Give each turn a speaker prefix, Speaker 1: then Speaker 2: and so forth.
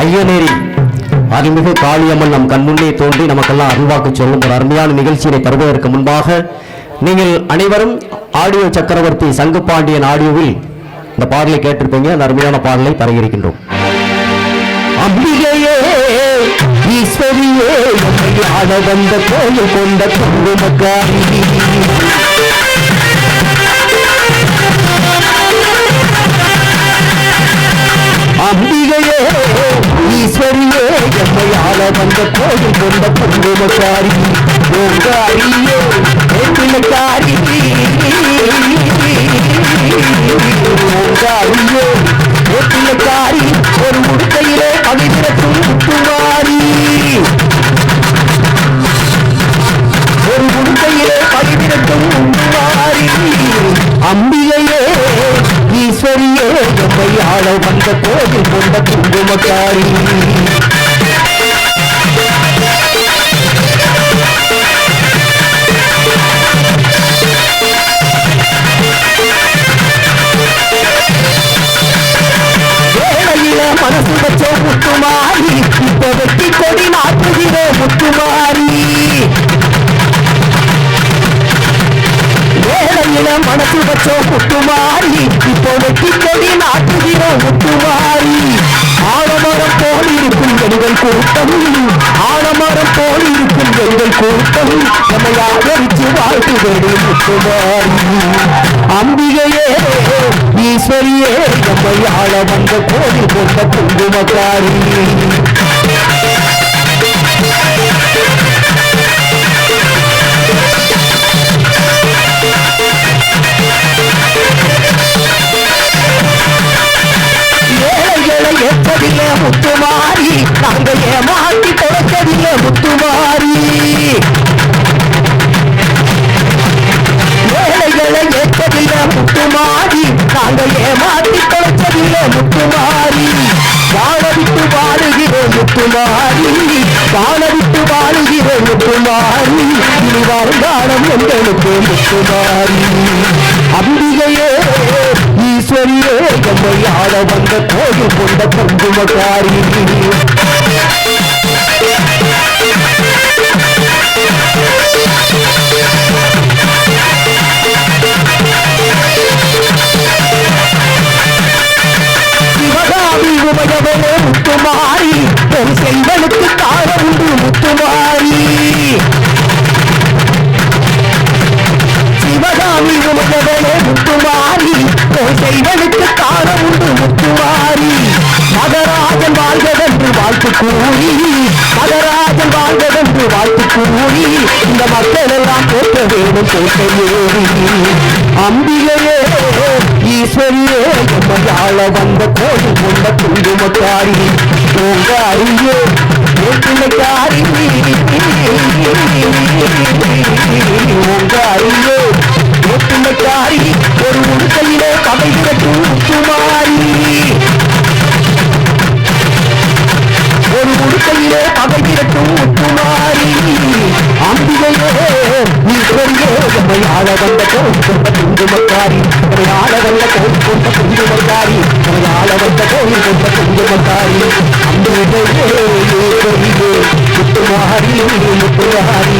Speaker 1: ஐயனேரி. அருள்மிகு காளியம்மன் நம் கண்முன்னே தோன்றி நமக்கெல்லாம் அறிவாக்கு சொல்லும் ஒரு அருமையான நிகழ்ச்சியை தருவதற்கு முன்பாக நீங்கள் அனைவரும் ஆடியோ சக்கரவர்த்தி சங்குபாண்டியன் ஆடியோவில் இந்த பாடலை கேட்டிருப்பீங்க. அந்த அருமையான பாடலை பரகிருக்கின்றோம் அம்பிகையே ஈஸ்வரியே ஆட வந்த கோயில் கொண்ட குங்குமக்காரி. வந்த கோயில் கொண்ட குங்குமக்காரி ஓங்காரியே பிள்ளைக்காரி ஓங்காரியே பிள்ளைக்காரி ஒரு முடுக்கையிலே கவிதிரத்தும் முத்துமாரி ஒரு முடுக்கையிலே கவிதிரத்தும் முத்துமாரி அம்பிகையே ஈஸ்வரியே எம்மை ஆள வந்த கோயில் கொண்ட குங்குமக்காரி வெட்டி கொடி நாட்டுகிற முத்துமாரி. வேலையில மனசு வச்ச முத்துமாரி. இப்போ வெட்டி கொடி நாட்டுகிற முத்துமாரி. ஆலமரம் போல் இருக்கும் எங்கள் கூட்டம். ஆலமரம் போல் இருக்கும் எங்கள் கூட்டம். நம்மை ஆதரிச்சு வாழ்த்துவது முத்துமாரி. அம்பிகையே ஈஸ்வரியே நம்மை ஆள வந்த கோவில் கொண்ட குங்குமக்காரி. மாட்டி ஏமாத்தி முத்துமாரி வாழ விட்டு வாழுகிறோம் முத்துமாரி வாழ விட்டு வாழுகிறோம் முத்துமாரி இனி வருங்காலம் எங்களுக்கு முத்துமாரி அம்பிகையே ஈஸ்வரியே எம்மை ஆள வந்த கோயில் கொண்ட குங்குமக்காரி சிவகாமி முத்துமாரி பெண் செல்வனுக்கு கால உண்டு முத்துமாரி சிவகாமி உமையவனே முத்துமாரி பெண் செல்வனுக்கு கால உண்டு முத்துமாரி மகராஜன் வாழ்கவென்று வாழ்த்து கூறி மகராஜன் வாழ்கவென்று வாழ்த்து கூறி இந்த மக்கள் எல்லாம் போற்ற வேண்டும் போற்ற ஏறி. அம்பிகையே ஈஸ்வரியே எம்மை வந்த கோடி கொண்ட குங்குமக்காரி பூங்காரியே பிள்ளைக்காரி பூங்காரியே பிள்ளைக்காரி ஒரு உடுக்கையிலே கதை கட்டும் பெரிய ஆள வந்த கோயில் குங்குமக்காரி எம்மை ஆள வந்த கோயில் கொண்ட குங்குமக்காரி எம்மை ஆள வந்த கோயில் கொண்ட குங்குமக்காரி அம்பிகையே பெரிய முத்துமாரி முத்துமாரி